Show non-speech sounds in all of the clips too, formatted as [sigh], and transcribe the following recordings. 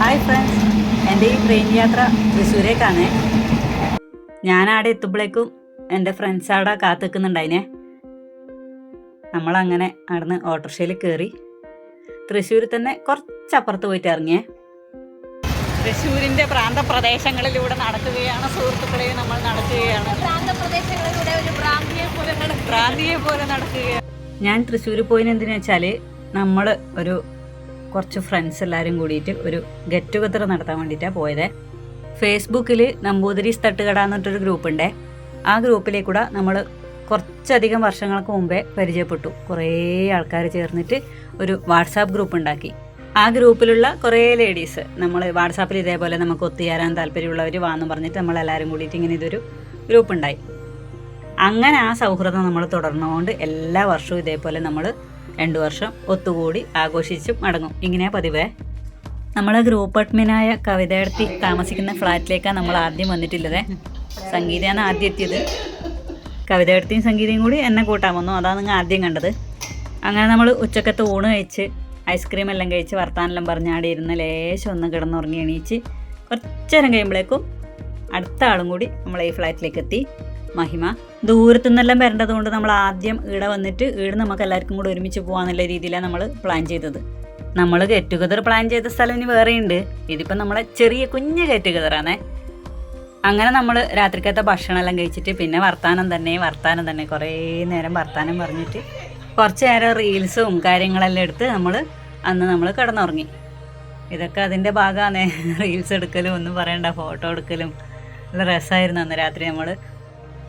Hi friends എന്റെ ഈ train യാത്ര തൃശ്ശൂരേക്കാണ്. ഞാൻ അവിടെ എത്തുമ്പോഴേക്കും എന്റെ ഫ്രണ്ട്സ് അവിടെ കാത്തിക്കുന്നുണ്ടായിനെ. നമ്മളങ്ങനെ അവിടുന്ന് ഓട്ടോറിക്ഷയിൽ കയറി തൃശ്ശൂരിൽ തന്നെ കുറച്ചപ്പുറത്ത് പോയിട്ട് ഇറങ്ങിയേ തൃശ്ശൂരിന്റെ പ്രാന്തപ്രദേശങ്ങളിലൂടെ നടക്കുകയാണ് സുഹൃത്തുക്കളെ നമ്മൾ നടക്കുകയാണ്. പ്രാന്തപ്രദേശങ്ങളിലൂടെ ഒരു പ്രാന്തിയെ പോലെ പ്രാന്തിയെ പോലെ നടക്കുകയാണ്. ഞാൻ തൃശ്ശൂർ പോയിന് എന്തിനാ വെച്ചാൽ നമ്മൾ ഒരു കുറച്ച് ഫ്രണ്ട്സ് എല്ലാവരും കൂടിയിട്ട് ഒരു ഗെറ്റ് ടുഗദർ നടത്താൻ വേണ്ടിയിട്ടാണ് പോയത്. ഫേസ്ബുക്കിൽ നമ്പൂതിരീസ് തട്ടുകട എന്നിട്ടൊരു ഗ്രൂപ്പ് ഉണ്ടേ ആ ഗ്രൂപ്പിലേക്കൂടെ നമ്മൾ കുറച്ചധികം വർഷങ്ങൾക്ക് മുമ്പേ പരിചയപ്പെട്ടു. കുറേ ആൾക്കാർ ചേർന്നിട്ട് ഒരു വാട്സാപ്പ് ഗ്രൂപ്പ് ഉണ്ടാക്കി. ആ ഗ്രൂപ്പിലുള്ള കുറേ ലേഡീസ് നമ്മൾ വാട്സാപ്പിൽ ഇതേപോലെ നമുക്ക് ഒത്തുചേരാൻ താല്പര്യമുള്ളവർ വാന്ന് പറഞ്ഞിട്ട് നമ്മളെല്ലാവരും കൂടിയിട്ട് ഇങ്ങനെ ഇതൊരു ഗ്രൂപ്പ് ഉണ്ടായി. അങ്ങനെ ആ സൗഹൃദം നമ്മൾ തുടർന്നുകൊണ്ട് എല്ലാ വർഷവും ഇതേപോലെ നമ്മൾ രണ്ടു വർഷം ഒത്തുകൂടി ആഘോഷിച്ചും മടങ്ങും. ഇങ്ങനെയാ പതിവേ. നമ്മൾ ഗ്രൂപ്പ് അഡ്മിനായ കവിതയെടുത്തി താമസിക്കുന്ന ഫ്ലാറ്റിലേക്കാണ് നമ്മൾ ആദ്യം വന്നിട്ടുള്ളത്. സംഗീതയാണ് ആദ്യം എത്തിയത്. കവിതയെടുത്തിയും സംഗീതയും കൂടി എന്നെ കൂട്ടാൻ വന്നു. അതാണ് നിങ്ങൾ ആദ്യം കണ്ടത്. അങ്ങനെ നമ്മൾ ഉച്ചക്കത്തെ ഊണ് കഴിച്ച് ഐസ്ക്രീം എല്ലാം കഴിച്ച് വർത്താനെല്ലാം പറഞ്ഞാടി ഇരുന്ന് ലേശം ഒന്ന് കിടന്നുറങ്ങി എണീച്ച് കുറച്ചേരം കഴിയുമ്പോഴേക്കും അടുത്ത ആളും കൂടി നമ്മൾ ഈ ഫ്ലാറ്റിലേക്ക് എത്തി. മഹിമ. ദൂരത്തു നിന്നെല്ലാം വരേണ്ടത് കൊണ്ട് നമ്മൾ ആദ്യം ഈടെ വന്നിട്ട് ഈടെ നമുക്ക് എല്ലാവർക്കും കൂടെ ഒരുമിച്ച് പോകാന്നുള്ള രീതിയിലാണ് നമ്മൾ പ്ലാൻ ചെയ്തത്. നമ്മൾ ഗെറ്റ് ടുഗദർ പ്ലാൻ ചെയ്ത സ്ഥലം ഇനി വേറെയുണ്ട്. ഇതിപ്പോൾ നമ്മളെ ചെറിയ കുഞ്ഞ് ഗെറ്റ് ടുഗദറാണേ അങ്ങനെ നമ്മൾ രാത്രിക്കത്തെ ഭക്ഷണമെല്ലാം കഴിച്ചിട്ട് പിന്നെ വർത്താനം തന്നെ വർത്താനം തന്നെ കുറേ നേരം വർത്താനം പറഞ്ഞിട്ട് കുറച്ച് നേരം റീൽസും കാര്യങ്ങളെല്ലാം എടുത്ത് നമ്മൾ അന്ന് നമ്മൾ കിടന്നുറങ്ങി. ഇതൊക്കെ അതിന്റെ ഭാഗമാണ് റീൽസ് [laughs] എടുക്കലും ഒന്നും പറയണ്ട ഫോട്ടോ എടുക്കലും. നല്ല രസമായിരുന്നു അന്ന് രാത്രി നമ്മൾ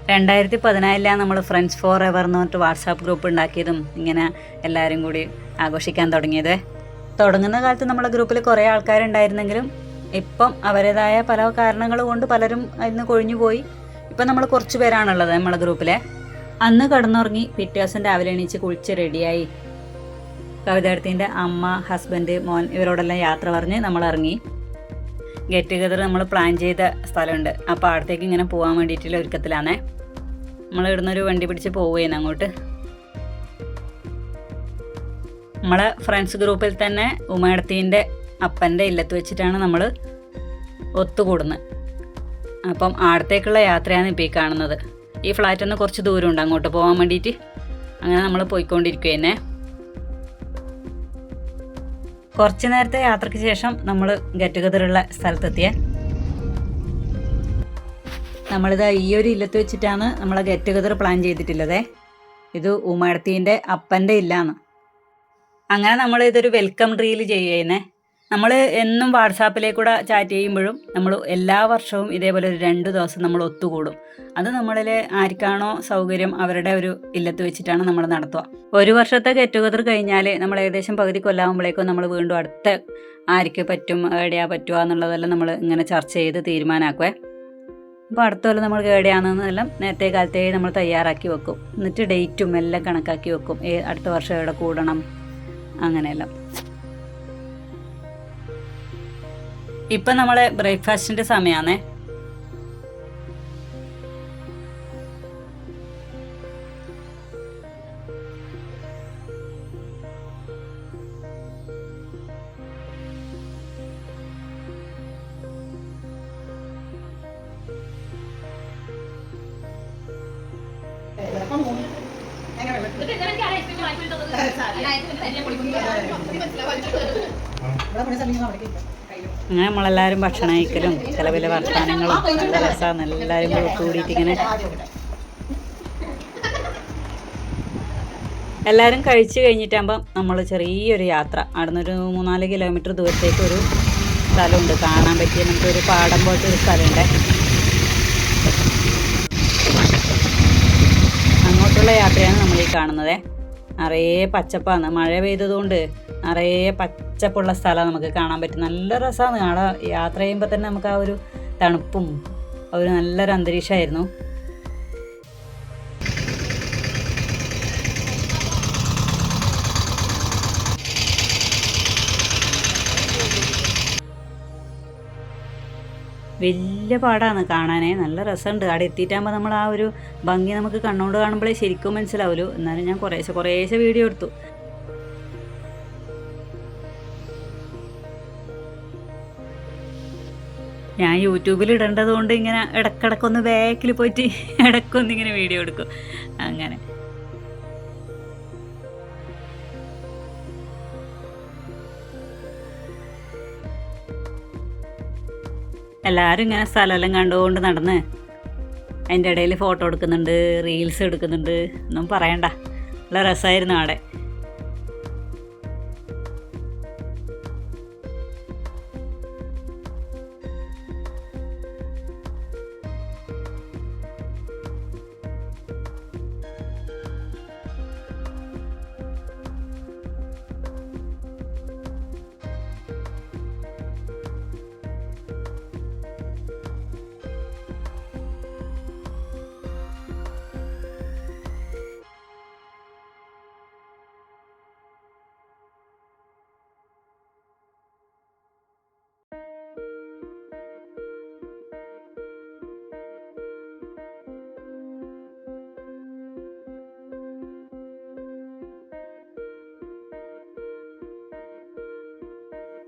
രണ്ടായിരത്തി പതിനാലിലാണ് നമ്മൾ ഫ്രണ്ട്സ് ഫോർ എവർ എന്ന് പറഞ്ഞിട്ട് വാട്സാപ്പ് ഗ്രൂപ്പ് ഉണ്ടാക്കിയതും ഇങ്ങനെ എല്ലാവരും കൂടി ആഘോഷിക്കാൻ തുടങ്ങിയത്. തുടങ്ങുന്ന കാലത്ത് നമ്മളെ ഗ്രൂപ്പിൽ കുറേ ആൾക്കാരുണ്ടായിരുന്നെങ്കിലും ഇപ്പം അവരുടേതായ പല കാരണങ്ങൾ കൊണ്ട് പലരും ഇന്ന് കൊഴിഞ്ഞു പോയി. ഇപ്പം നമ്മൾ കുറച്ച് പേരാണുള്ളത് നമ്മളെ ഗ്രൂപ്പിലെ അന്ന് കിടന്നുറങ്ങി പിറ്റേ ദിവസം രാവിലെ എണീച്ച് കുളിച്ച് റെഡിയായി കവിതേടത്തിന്റെ അമ്മ ഹസ്ബൻഡ് മോൻ ഇവരോടെല്ലാം യാത്ര പറഞ്ഞ് നമ്മൾ ഇറങ്ങി. ഗെറ്റ് ടുഗദർ നമ്മൾ പ്ലാൻ ചെയ്ത സ്ഥലമുണ്ട്. അപ്പോൾ അവിടത്തേക്ക് ഇങ്ങനെ പോകാൻ വേണ്ടിയിട്ടുള്ള ഒരുക്കത്തിലാണേ. നമ്മൾ ഇവിടുന്ന് ഒരു വണ്ടി പിടിച്ച് പോവുകയാണ് അങ്ങോട്ട്. നമ്മളെ ഫ്രണ്ട്സ് ഗ്രൂപ്പിൽ തന്നെ ഉമ്മയടത്തീന്റെ അപ്പന്റെ ഇല്ലത്ത് വെച്ചിട്ടാണ് നമ്മൾ ഒത്തുകൂടുന്നത് അപ്പം ആടത്തേക്കുള്ള യാത്രയാണ് ഇപ്പോൾ ഈ കാണുന്നത്. ഈ ഫ്ലാറ്റിൽ നിന്ന് കുറച്ച് ദൂരമുണ്ട് അങ്ങോട്ട് പോകാൻ വേണ്ടിയിട്ട്. അങ്ങനെ നമ്മൾ പോയിക്കൊണ്ടിരിക്കുകയെന്നെ കുറച്ച് നേരത്തെ യാത്രയ്ക്ക് ശേഷം നമ്മൾ ഗെറ്റ് ടുഗദറുള്ള സ്ഥലത്തെത്തിയ. നമ്മളിത് ഈ ഒരു ഇല്ലത്ത് വെച്ചിട്ടാണ് നമ്മൾ ഗെറ്റ് ടുഗദർ പ്ലാൻ ചെയ്തിട്ടുള്ളത്. ഇത് ഉമ്മടത്തീന്റെ അപ്പന്റെ ഇല്ലാന്ന്. അങ്ങനെ നമ്മൾ ഇതൊരു വെൽക്കം റീൽ ചെയ്യുന്നേ നമ്മൾ എന്നും വാട്സാപ്പിലേക്കൂടെ ചാറ്റ് ചെയ്യുമ്പോഴും നമ്മൾ എല്ലാ വർഷവും ഇതേപോലെ ഒരു രണ്ട് ദിവസം നമ്മൾ ഒത്തുകൂടും. അത് നമ്മളിൽ ആർക്കാണോ സൗകര്യം അവരുടെ ഒരു ഇല്ലത്ത് വെച്ചിട്ടാണ് നമ്മൾ നടത്തുക. ഒരു വർഷത്തെ ഗെറ്റ് കഴിഞ്ഞാൽ നമ്മൾ ഏകദേശം പകുതി കൊല്ലാകുമ്പോഴേക്കും നമ്മൾ വീണ്ടും അടുത്ത ആർക്ക് പറ്റും എവിടെയാ പറ്റുക എന്നുള്ളതെല്ലാം നമ്മൾ ഇങ്ങനെ ചർച്ച ചെയ്ത് തീരുമാനമാക്കുവേ അപ്പോൾ അടുത്ത കൊല്ലം നമ്മൾ എവിടെയാണെന്നെല്ലാം നേരത്തെ കാലത്തേ നമ്മൾ തയ്യാറാക്കി വെക്കും. എന്നിട്ട് ഡേറ്റും എല്ലാം കണക്കാക്കി വെക്കും. അടുത്ത വർഷം എവിടെ കൂടണം അങ്ങനെയെല്ലാം. ഇപ്പം നമ്മളെ ബ്രേക്ക്ഫാസ്റ്റിന്റെ സമയമാണേ. നമ്മളെല്ലാവരും ഭക്ഷണം കഴിക്കലും ചില ചില വർത്തമാനങ്ങളും നല്ല രസമാണ് എല്ലാവരും കൂടി കൂടിയിട്ട് ഇങ്ങനെ. എല്ലാവരും കഴിച്ച് കഴിഞ്ഞിട്ടാകുമ്പം നമ്മൾ ചെറിയൊരു യാത്ര. അവിടെ നിന്നൊരു മൂന്നാൽ കിലോമീറ്റർ ദൂരത്തേക്ക് ഒരു സ്ഥലമുണ്ട്. കാണാൻ പറ്റിയ നമുക്കൊരു പാടം പോലത്തെ ഒരു സ്ഥലമുണ്ട്. അങ്ങോട്ടുള്ള യാത്രയാണ് നമ്മൾ ഈ കാണുന്നത്. നിറയെ പച്ചപ്പാണ്. മഴ പെയ്തതുകൊണ്ട് നിറയെ പച്ചപ്പുള്ള സ്ഥലം നമുക്ക് കാണാൻ പറ്റും. നല്ല രസമാണ് അവിടെ യാത്ര ചെയ്യുമ്പോൾ തന്നെ നമുക്ക് ആ ഒരു തണുപ്പും ഒരു നല്ലൊരു അന്തരീക്ഷമായിരുന്നു. വലിയ പാടാണ് കാണാനേ. നല്ല രസമുണ്ട്. അവിടെ എത്തിയിട്ടാകുമ്പോൾ നമ്മൾ ആ ഒരു ഭംഗി നമുക്ക് കണ്ണുകൊണ്ട് കാണുമ്പോഴേ ശരിക്കും മനസ്സിലാവുമല്ലോ എന്നാലും ഞാൻ കുറേശ്ശെ കുറേശ്ശെ വീഡിയോ എടുത്തു. ഞാൻ യൂട്യൂബിൽ ഇടേണ്ടത് കൊണ്ട് ഇങ്ങനെ ഇടക്കിടക്കൊന്ന് ബാക്കിൽ പോയിട്ട് [laughs] ഇടക്കൊന്ന് ഇങ്ങനെ വീഡിയോ എടുക്കും. അങ്ങനെ. എല്ലാവരും ഇങ്ങനെ സ്ഥലമെല്ലാം കണ്ടുകൊണ്ട് നടന്ന് അതിന്റെ ഇടയിൽ ഫോട്ടോ എടുക്കുന്നുണ്ട് റീൽസ് എടുക്കുന്നുണ്ട്. ഒന്നും പറയണ്ട. നല്ല രസമായിരുന്നു അവിടെ.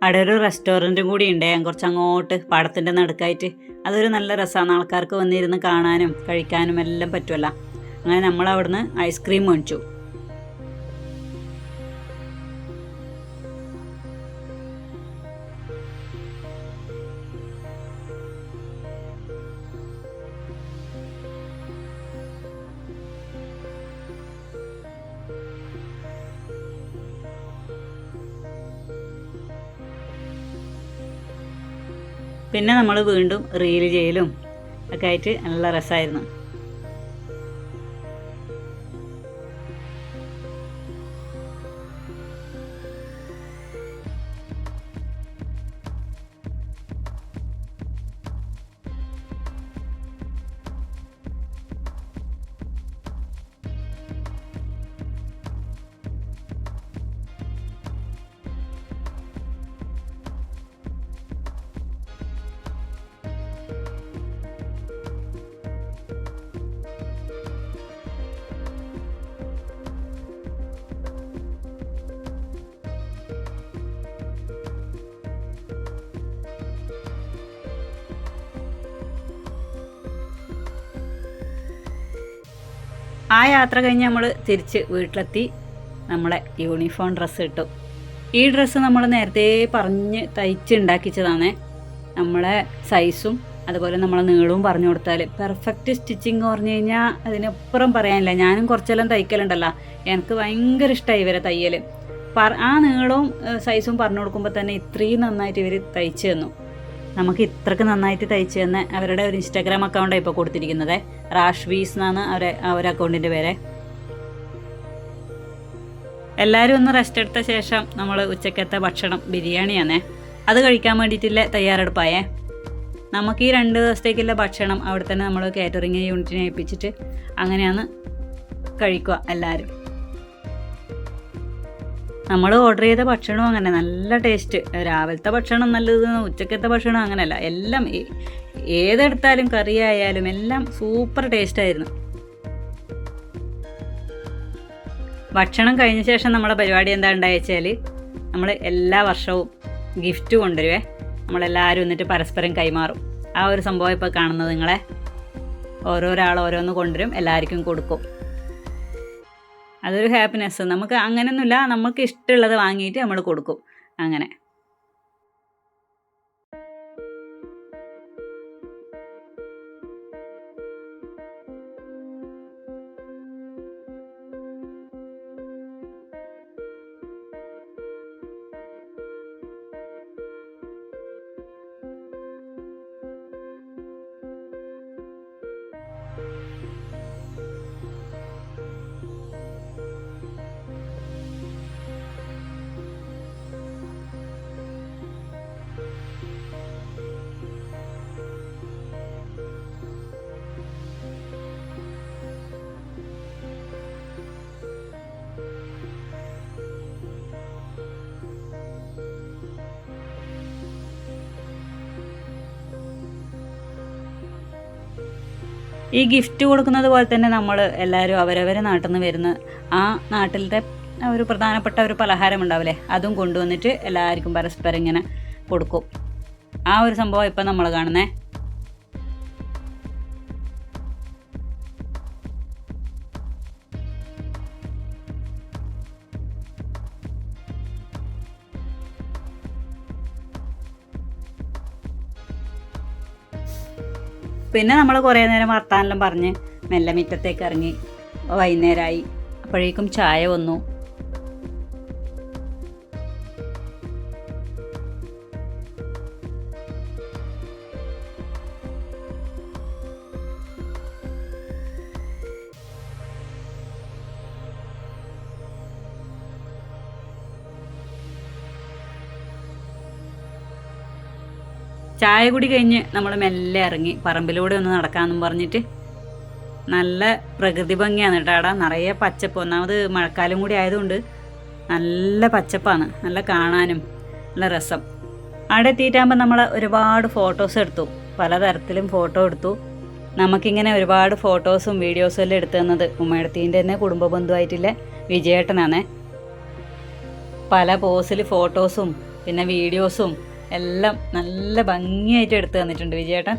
അവിടെ ഒരു റെസ്റ്റോറന്റും കൂടി ഉണ്ട്. കുറച്ച് അങ്ങോട്ട് പാടത്തിന്റെ നടുക്കായിട്ട്. അതൊരു നല്ല രസമാണ് ആൾക്കാർക്ക് വന്നിരുന്ന് കാണാനും കഴിക്കാനും എല്ലാം പറ്റുമല്ലോ അങ്ങനെ നമ്മൾ അവിടുന്ന് ഐസ്ക്രീം മേടിച്ചു. പിന്നെ നമ്മൾ വീണ്ടും റീൽ ചെയ്യലും ഒക്കെ ആയിട്ട് നല്ല രസമായിരുന്നു ആ യാത്ര കഴിഞ്ഞ് നമ്മൾ തിരിച്ച് വീട്ടിലെത്തി നമ്മളെ യൂണിഫോം ഡ്രസ്സ് ഇട്ടു. ഈ ഡ്രസ്സ് നമ്മൾ നേരത്തെ പറഞ്ഞ് തയ്ച്ച് ഉണ്ടാക്കിച്ചതാണ് നമ്മളെ സൈസും അതുപോലെ നമ്മളെ നീളവും പറഞ്ഞു കൊടുത്താൽ പെർഫെക്റ്റ് സ്റ്റിച്ചിങ് പറഞ്ഞു കഴിഞ്ഞാൽ അതിനപ്പുറം പറയാനില്ല. ഞാനും കുറച്ചെല്ലാം തയ്ക്കലുണ്ടല്ലോ. എനിക്ക് ഭയങ്കര ഇഷ്ടമായി ഇവരെ തയ്യൽ ആ നീളവും സൈസും പറഞ്ഞു കൊടുക്കുമ്പോൾ തന്നെ ഇത്രയും നന്നായിട്ട് ഇവർ തയ്ച്ചു തന്നു. നമുക്ക് ഇത്രക്ക് നന്നായിട്ട് തയ്ച്ചു തന്നെ അവരുടെ ഒരു ഇൻസ്റ്റാഗ്രാം അക്കൗണ്ടാണ് ഇപ്പോൾ കൊടുത്തിരിക്കുന്നത്. റാഷ്വീസ് എന്നാണ് അവരെ അവരെ അക്കൗണ്ടിന്റെ പേരെ. എല്ലാവരും ഒന്ന് റെസ്റ്റ് എടുത്ത ശേഷം നമ്മൾ ഉച്ചക്കത്തെ ഭക്ഷണം ബിരിയാണിയാണേ. അത് കഴിക്കാൻ വേണ്ടിയിട്ടുള്ള തയ്യാറെടുപ്പായേ? നമുക്ക് ഈ രണ്ട് ദിവസത്തേക്കുള്ള ഭക്ഷണം അവിടെ തന്നെ നമ്മൾ കാറ്ററിങ് യൂണിറ്റിനെ ഏൽപ്പിച്ചിട്ട് അങ്ങനെയാണ് കഴിക്കുക എല്ലാവരും. നമ്മൾ ഓർഡർ ചെയ്ത ഭക്ഷണവും അങ്ങനെ നല്ല ടേസ്റ്റ് രാവിലത്തെ ഭക്ഷണം നല്ലത് ഉച്ചക്കത്തെ ഭക്ഷണം അങ്ങനെയല്ല. എല്ലാം ഏതെടുത്താലും കറി ആയാലും എല്ലാം സൂപ്പർ ടേസ്റ്റായിരുന്നു ഭക്ഷണം കഴിഞ്ഞ ശേഷം നമ്മുടെ പരിപാടി എന്താ ഉണ്ടായെച്ചാൽ നമ്മൾ എല്ലാ വർഷവും ഗിഫ്റ്റ് കൊണ്ടുവരുവേ. നമ്മളെല്ലാവരും എന്നിട്ട് പരസ്പരം കൈമാറും. ആ ഒരു സംഭവം ഇപ്പോൾ കാണുന്നത് നിങ്ങളെ ഓരോരാൾ ഓരോന്ന് കൊണ്ടുവരും എല്ലാവർക്കും കൊടുക്കും. അതൊരു ഹാപ്പിനെസ് നമുക്ക് അങ്ങനെയൊന്നുമില്ല നമുക്ക് ഇഷ്ടമുള്ളത് വാങ്ങിയിട്ട് നമ്മൾ കൊടുക്കും. അങ്ങനെ. ഈ ഗിഫ്റ്റ് കൊടുക്കുന്നത് പോലെ തന്നെ നമ്മൾ എല്ലാവരും അവരവരെ നാട്ടിൽ നിന്ന് വരുന്ന ആ നാട്ടിലത്തെ ഒരു പ്രധാനപ്പെട്ട ഒരു പലഹാരം ഉണ്ടാവില്ലേ? അതും കൊണ്ടുവന്നിട്ട് എല്ലാവർക്കും പരസ്പരം ഇങ്ങനെ കൊടുക്കും. ആ ഒരു സംഭവം ഇപ്പം നമ്മൾ കാണുന്നേ. പിന്നെ നമ്മൾ കുറേ നേരം വർത്താനെല്ലാം പറഞ്ഞ് മെല്ലെ മുറ്റത്തേക്ക് ഇറങ്ങി വൈകുന്നേരമായി അപ്പോഴേക്കും ചായ വന്നു. ചായ കുടി കഴിഞ്ഞ് നമ്മൾ മെല്ലെ ഇറങ്ങി പറമ്പിലൂടെ ഒന്ന് നടക്കാമെന്നും പറഞ്ഞിട്ട് നല്ല പ്രകൃതി ഭംഗിയാണ് കേട്ടോ അവിടെ നിറയെ പച്ചപ്പ്. ഒന്നാമത് മഴക്കാലം കൂടി ആയതുകൊണ്ട് നല്ല പച്ചപ്പാണ്. നല്ല കാണാനും നല്ല രസം. അവിടെ എത്തിയിട്ടാകുമ്പോൾ നമ്മൾ ഒരുപാട് ഫോട്ടോസ് എടുത്തു. പലതരത്തിലും ഫോട്ടോ എടുത്തു. നമുക്കിങ്ങനെ ഒരുപാട് ഫോട്ടോസും വീഡിയോസും എല്ലാം എടുത്തു തന്നത് ഉമ്മയടത്തീന്റെ തന്നെ കുടുംബ ബന്ധുവായിട്ടുള്ള വിജയേട്ടനാണ്. പല പോസിൽ ഫോട്ടോസും പിന്നെ വീഡിയോസും എല്ലാം നല്ല ഭംഗിയായിട്ട് എടുത്തു തന്നിട്ടുണ്ട് വിജയേട്ടൻ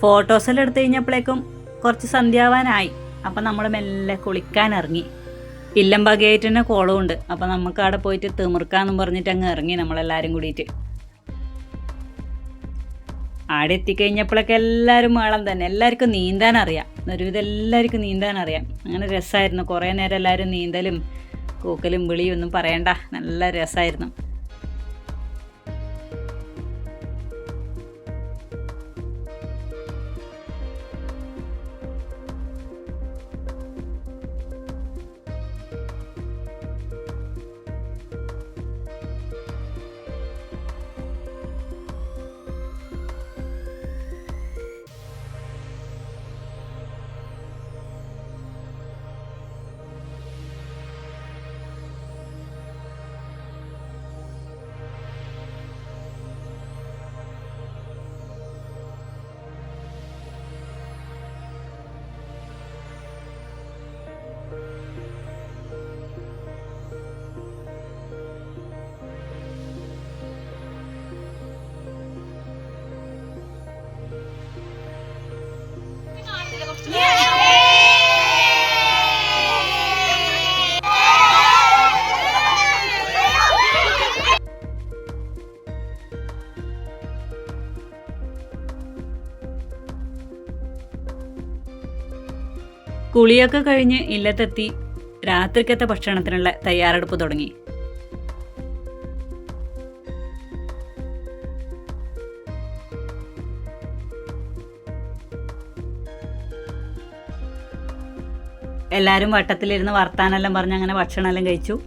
ഫോട്ടോസെല്ലാം എടുത്തു കഴിഞ്ഞപ്പോഴേക്കും കുറച്ച് സന്ധ്യാവാനായി. അപ്പം നമ്മൾ മെല്ലെ കുളിക്കാൻ ഇറങ്ങി. ഇല്ലമ്പകയായിട്ട് തന്നെ കുളമുണ്ട് അപ്പം നമുക്ക് അവിടെ പോയിട്ട് തിമിർക്കാന്നും പറഞ്ഞിട്ട് അങ്ങ് ഇറങ്ങി നമ്മളെല്ലാവരും കൂടിയിട്ട്. ആടെ എത്തിക്കഴിഞ്ഞപ്പോഴൊക്കെ എല്ലാവരും മേളം തന്നെ. എല്ലാവർക്കും നീന്താൻ അറിയാം. ഒരുവിധം എല്ലാവർക്കും നീന്താൻ അറിയാം. അങ്ങനെ രസമായിരുന്നു കുറേ നേരം എല്ലാവരും നീന്തലും കൂക്കലും വിളിയും ഒന്നും പറയണ്ട. നല്ല രസമായിരുന്നു കുളിയൊക്കെ കഴിഞ്ഞ് ഇല്ലത്തെത്തി രാത്രിക്കത്തെ ഭക്ഷണത്തിനുള്ള തയ്യാറെടുപ്പ് തുടങ്ങി. എല്ലാവരും വട്ടത്തിലിരുന്ന് വർത്താനെല്ലാം പറഞ്ഞ് അങ്ങനെ ഭക്ഷണമെല്ലാം കഴിച്ചു.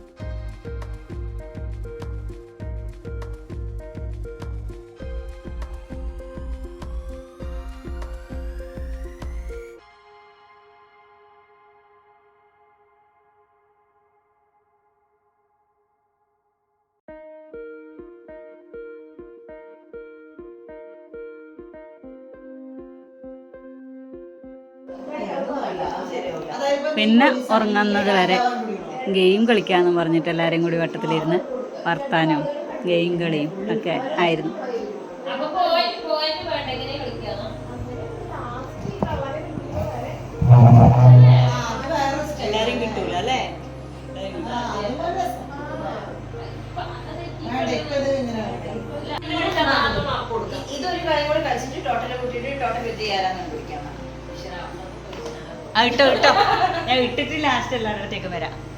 പിന്നെ ഉറങ്ങുന്നത് വരെ ഗെയിം കളിക്കാമെന്ന് പറഞ്ഞിട്ട് എല്ലാവരും കൂടി വട്ടത്തിലിരുന്ന് വർത്താനവും ഗെയിം കളിയും ഒക്കെ ആയിരുന്നു. കിട്ടൂല അല്ലേ? ഇതൊരു കളി കൂടി കളിച്ചിട്ട് ടോട്ടൽ കൂട്ടിയിട്ട് ടോട്ടൽ വിത്ത് ചെയ്യാനാണ് വിളിക്കാം ഇട്ടോ ഇട്ടോ. ഇട്ടിട്ട് ലാസ്റ്റ് എല്ലാവരുടെ അടുത്തേക്ക് വരാം.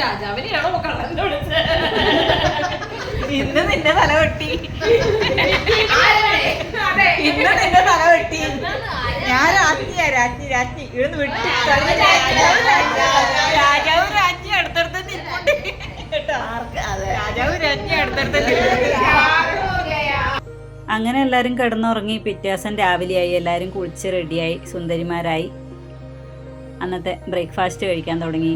രാജാവിനെയാണോ വിളിച്ചത്? ഇന്ന് നിന്റെ തല വെട്ടി. ഇന്ന് നിന്റെ തല വെട്ടി. ഞാൻ രാജ്ഞിയാ രാജ്ഞി രാജ്ഞി. ഇവിടുന്ന് വിട്ടു രാജാവ് രാജ്ഞി അടുത്തടുത്ത് നിൽപ്പുണ്ട്. കേട്ടോ? രാജാവ് രാജ്ഞി അടുത്തടുത്ത് അങ്ങനെ എല്ലാവരും കിടന്നുറങ്ങി. പിറ്റേ ദിവസം രാവിലെയായി. എല്ലാവരും കുളിച്ച് റെഡിയായി സുന്ദരിമാരായി. അന്നത്തെ ബ്രേക്ക്ഫാസ്റ്റ് കഴിക്കാൻ തുടങ്ങി.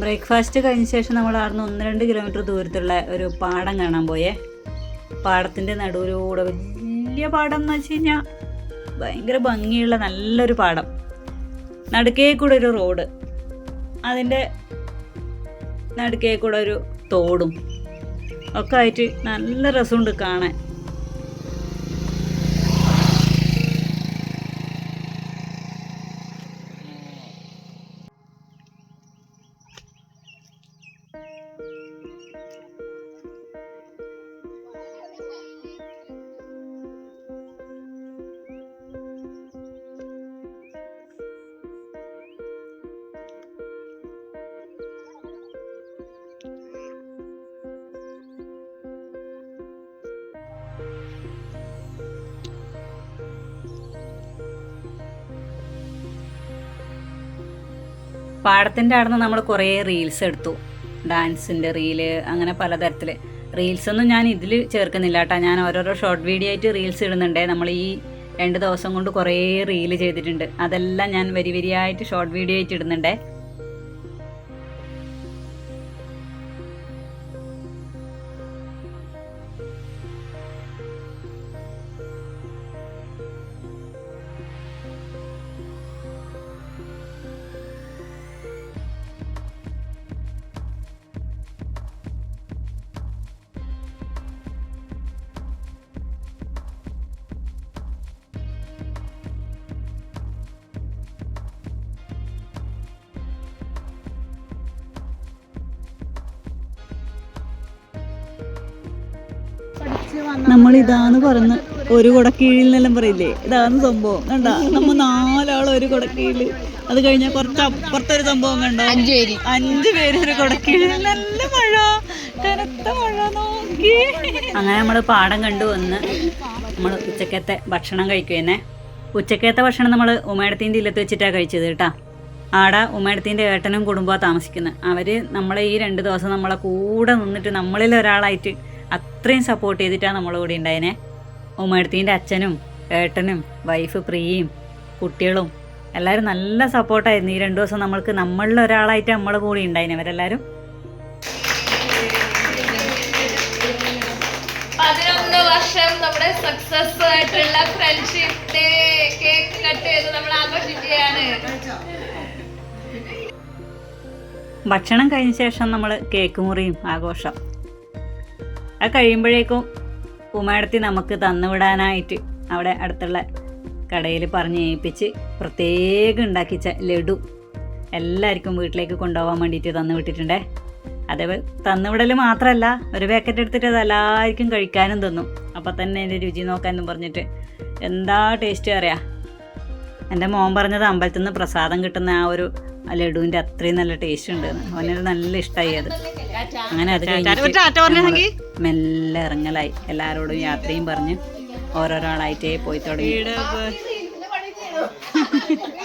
ബ്രേക്ക്ഫാസ്റ്റ് കഴിഞ്ഞ ശേഷം നമ്മൾ അവിടുന്ന് ഒന്ന് രണ്ട് കിലോമീറ്റർ ദൂരത്തുള്ള ഒരു പാടം കാണാൻ പോയേ. പാടത്തിന്റെ നടുവിലൂടെ വലിയ പാടം എന്ന് വെച്ച് കഴിഞ്ഞാൽ ഭയങ്കര ഭംഗിയുള്ള നല്ലൊരു പാടം. നടുക്കേ കൂടെ ഒരു റോഡ്. അതിന്റെ നടുക്കേ കൂടെ ഒരു തോടും. ഒക്കെ ആയിട്ട് നല്ല രസമുണ്ട് കാണാൻ. പാടത്തിന്റെ അവിടെ നിന്ന് നമ്മൾ കുറേ റീൽസ് എടുത്തു. ഡാൻസിന്റെ റീൽ അങ്ങനെ പലതരത്തിൽ റീൽസൊന്നും ഞാൻ ഇതിൽ ചേർക്കുന്നില്ല കേട്ടോ ഞാൻ ഓരോരോ ഷോർട്ട് വീഡിയോ ആയിട്ട് റീൽസ് ഇടുന്നുണ്ടേ. നമ്മൾ ഈ രണ്ട് ദിവസം കൊണ്ട് കുറേ റീൽ ചെയ്തിട്ടുണ്ട്. അതെല്ലാം ഞാൻ വരി വരിയായിട്ട് ഷോർട്ട് വീഡിയോ ആയിട്ട് ഇടുന്നുണ്ടേ. നമ്മൾ ഇതാന്ന് പറഞ്ഞ് ഒരു കുടക്കീഴിൽ നിന്നെല്ലാം പറയില്ലേ? ഇതാണ് സംഭവം. കണ്ട? നമ്മ നാലാളും ഒരു കുടക്കീഴിൽ. അത് കഴിഞ്ഞാൽ കുറച്ച് അപ്പുറത്തൊരു സംഭവം കണ്ടോ? അഞ്ചു പേര്. അഞ്ചു പേര് ഒരു കുടക്കീഴിൽ നല്ല മഴ. കനത്ത മഴ നോക്കി. അങ്ങനെ നമ്മൾ പാടം കണ്ടു. വന്ന് നമ്മൾ ഉച്ചക്കത്തെ ഭക്ഷണം കഴിക്കുന്നെ. ഉച്ചക്കത്തെ ഭക്ഷണം നമ്മൾ ഉമ്മേടത്തിന്റെ ഇല്ലത്ത് വെച്ചിട്ടാണ് കഴിച്ചത് കേട്ടാ. ആടെ ഉമ്മേടത്തിന്റെ ഏട്ടനും കുടുംബമാണ് താമസിക്കുന്നത് അവർ നമ്മളെ ഈ രണ്ട് ദിവസം നമ്മളെ കൂടെ നിന്നിട്ട് നമ്മളിൽ ഒരാളായിട്ട് അത്രയും സപ്പോർട്ട് ചെയ്തിട്ടാണ് നമ്മളെ കൂടെ ഉണ്ടായതിനെ ഉമ്മേടത്തിന്റെ അച്ഛനും ഏട്ടനും വൈഫ് പ്രിയയും കുട്ടികളും എല്ലാവരും നല്ല സപ്പോർട്ടായിരുന്നു ഈ രണ്ട് ദിവസം നമ്മൾക്ക് നമ്മളിൽ ഒരാളായിട്ട് നമ്മളെ കൂടെ ഉണ്ടായിന് അവരെല്ലാവരും പതിനൊന്ന് വർഷം നമ്മുടെ സക്സസ് ആയിട്ടുള്ള ഫ്രണ്ട്ഷിപ്പ് ഡേ കേക്ക് കട്ട് ചെയ്ത് നമ്മൾ ആഘോഷിക്കുകയാണ്. ഭക്ഷണം കഴിഞ്ഞ ശേഷം നമ്മൾ കേക്ക് മുറിയും ആഘോഷം. അത് കഴിയുമ്പോഴേക്കും ഉമ്മയടത്തി നമുക്ക് തന്നുവിടാനായിട്ട് അവിടെ അടുത്തുള്ള കടയിൽ പറഞ്ഞ് ഏൽപ്പിച്ച് പ്രത്യേകം ഉണ്ടാക്കിച്ച ലഡു എല്ലാവർക്കും വീട്ടിലേക്ക് കൊണ്ടുപോകാൻ വേണ്ടിയിട്ട് തന്നു വിട്ടിട്ടുണ്ടേ. അതേ തന്നുവിടൽ മാത്രമല്ല ഒരു പാക്കറ്റ് എടുത്തിട്ട് അത് എല്ലാവർക്കും കഴിക്കാനും തന്നു. അപ്പം തന്നെ എന്റെ രുചി നോക്കാനും പറഞ്ഞിട്ട് എന്താ ടേസ്റ്റ് അറിയാം? എന്റെ മോൻ പറഞ്ഞത് അമ്പലത്തിൽ നിന്ന് പ്രസാദം കിട്ടുന്ന ആ ഒരു ആ ലഡുവിന്റെ അത്രയും നല്ല ടേസ്റ്റ് ഉണ്ട്. അവനത് നല്ല ഇഷ്ടമായി അത്. അങ്ങനെ അത് കഴിഞ്ഞിട്ട് മെല്ലെ ഇറങ്ങലായി. എല്ലാവരോടും യാത്രയും പറഞ്ഞ് ഓരോരോ ആളായിട്ടേ പോയി തുടങ്ങി.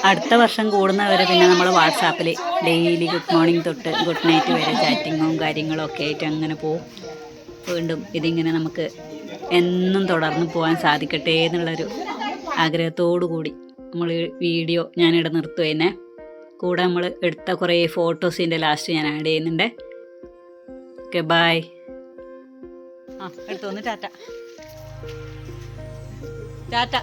അടുത്ത വർഷം കൂടുന്നവരെ പിന്നെ നമ്മൾ വാട്സാപ്പിൽ ഡെയിലി ഗുഡ് മോർണിംഗ് തൊട്ട് ഗുഡ് നൈറ്റ് വരെ ചാറ്റിങ്ങും കാര്യങ്ങളും ഒക്കെ ആയിട്ട് അങ്ങനെ പോവും. വീണ്ടും ഇതിങ്ങനെ നമുക്ക് എന്നും തുടർന്ന് പോകാൻ സാധിക്കട്ടെ എന്നുള്ളൊരു ആഗ്രഹത്തോടു കൂടി നമ്മൾ വീഡിയോ ഞാനിവിടെ നിർത്തുവന്നെ കൂടെ നമ്മൾ എടുത്ത കുറേ ഫോട്ടോസിന്റെ ലാസ്റ്റ് ഞാൻ ആഡ് ചെയ്യുന്നുണ്ട്. ഓക്കെ ബായ് ആ എടുത്തു വന്ന് ടാറ്റ. ടാറ്റ.